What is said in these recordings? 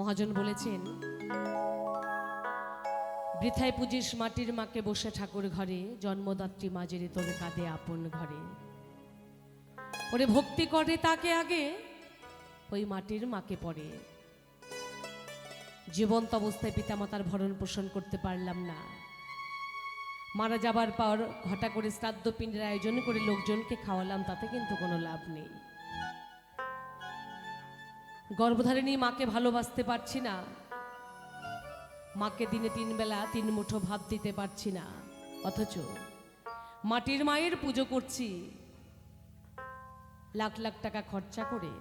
মহাজন বলেছেন, বৃথায় পুজিস মাটির মাকে বসে ঠাকুর ঘরে, জন্মদাত্রী মাঝেরে তোর কাঁদে আপন ঘরে। ওরে ভক্তি করে তাকে আগে, ওই মাটির মাকে পড়ে জীবন্ত অবস্থায় পিতামাতার ভরণ পোষণ করতে পারলাম না। মারা যাবার পর ঘটা করে শ্রাদ্ধ পিণ্ডের আয়োজন করে লোকজনকে খাওয়ালাম, তাতে কিন্তু কোনো লাভ নেই। গর্ভধারিণী মাকে ভালোবাসতে পারছি না। মাকে দিনে তিন বেলা তিন মুঠো ভাত দিতে পারছি না। অথচ মাটির মায়ের পুজো করছি। লাখ লাখ টাকা খরচা করে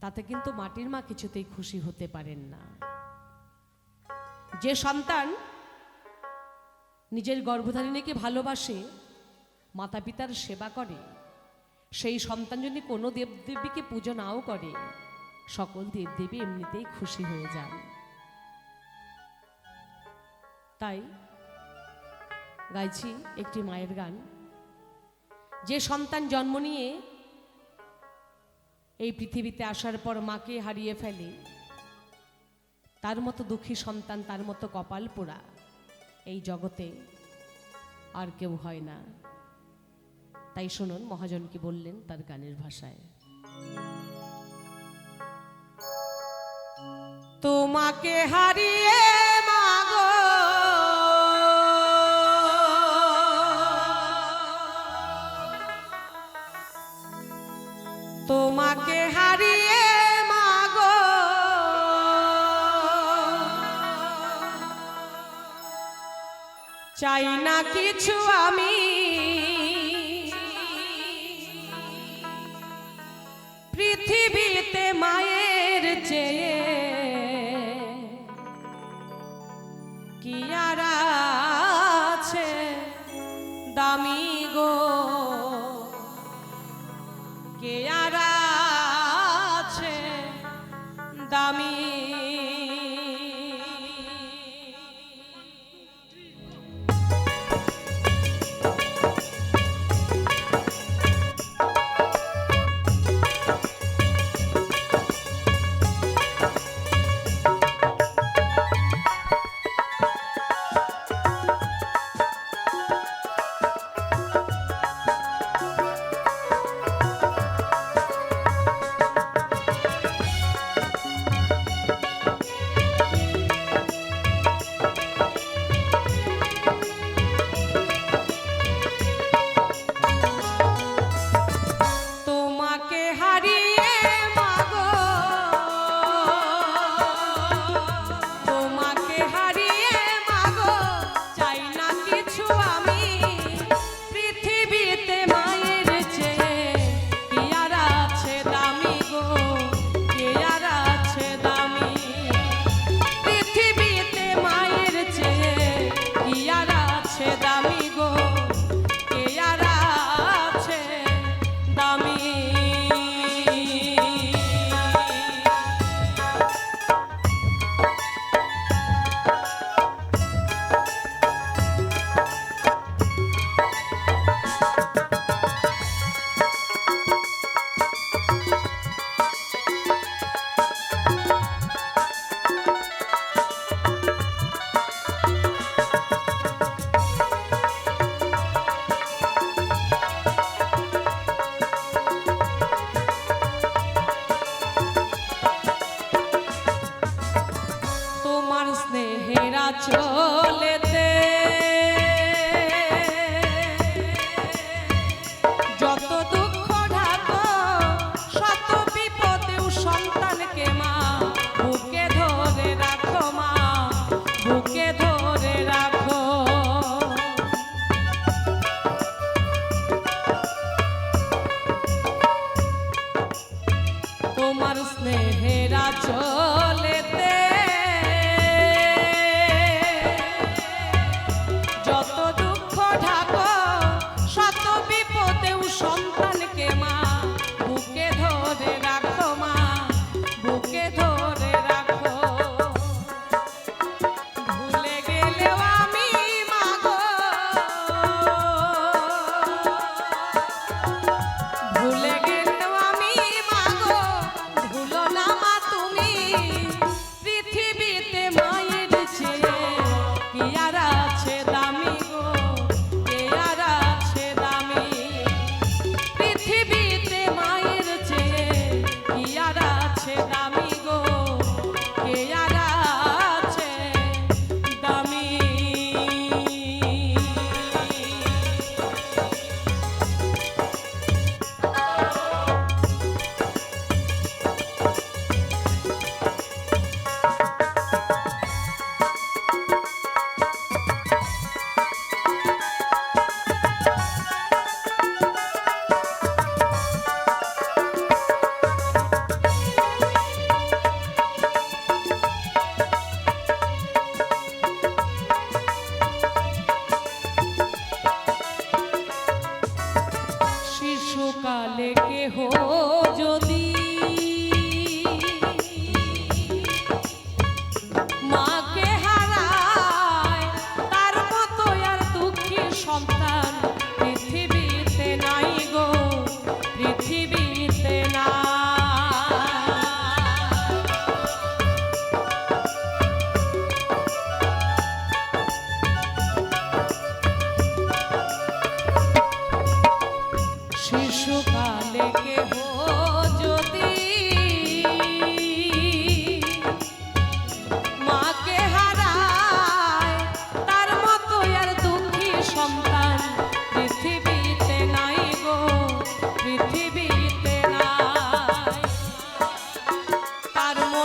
তাতে কিন্তু মাটির মা কিছুতেই খুশি হতে পারেন না। যে সন্তান নিজের গর্ভধারিণীকে ভালোবাসে মাতা পিতার সেবা করে, সেই সন্তান যদি কোনো দেবদেবীকে পুজো নাও করে সকল দেবদেবী এমনিতেই খুশি হয়ে যান। তাই গাইছি একটি মায়ের গান। যে সন্তান জন্ম নিয়ে এই পৃথিবীতে আসার পর মাকে হারিয়ে ফেলে, তার মতো দুঃখী সন্তান, তার মতো কপাল পোড়া এই জগতে আর কেউ হয় না। তাই শুনুন, মহাজন কি বললেন তার গানের ভাষায়। তোমাকে হারিয়ে মাগো। তোমাকে হারিয়ে মাগো। চাই না কিছু আমি। পৃথিবীতে মায়ের চেয়ে তোমার স্নেহেরা চলেতে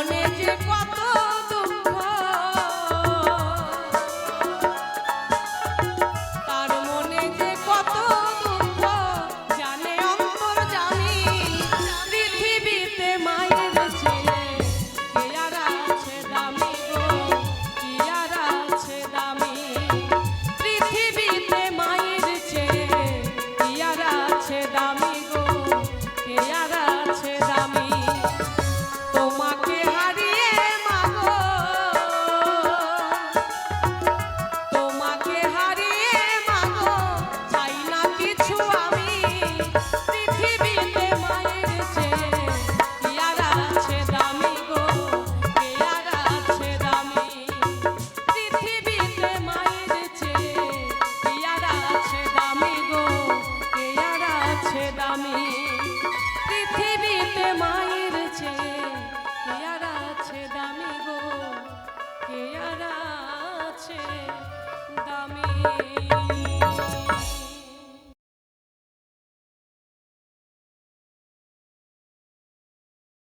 con el G4. Thank you.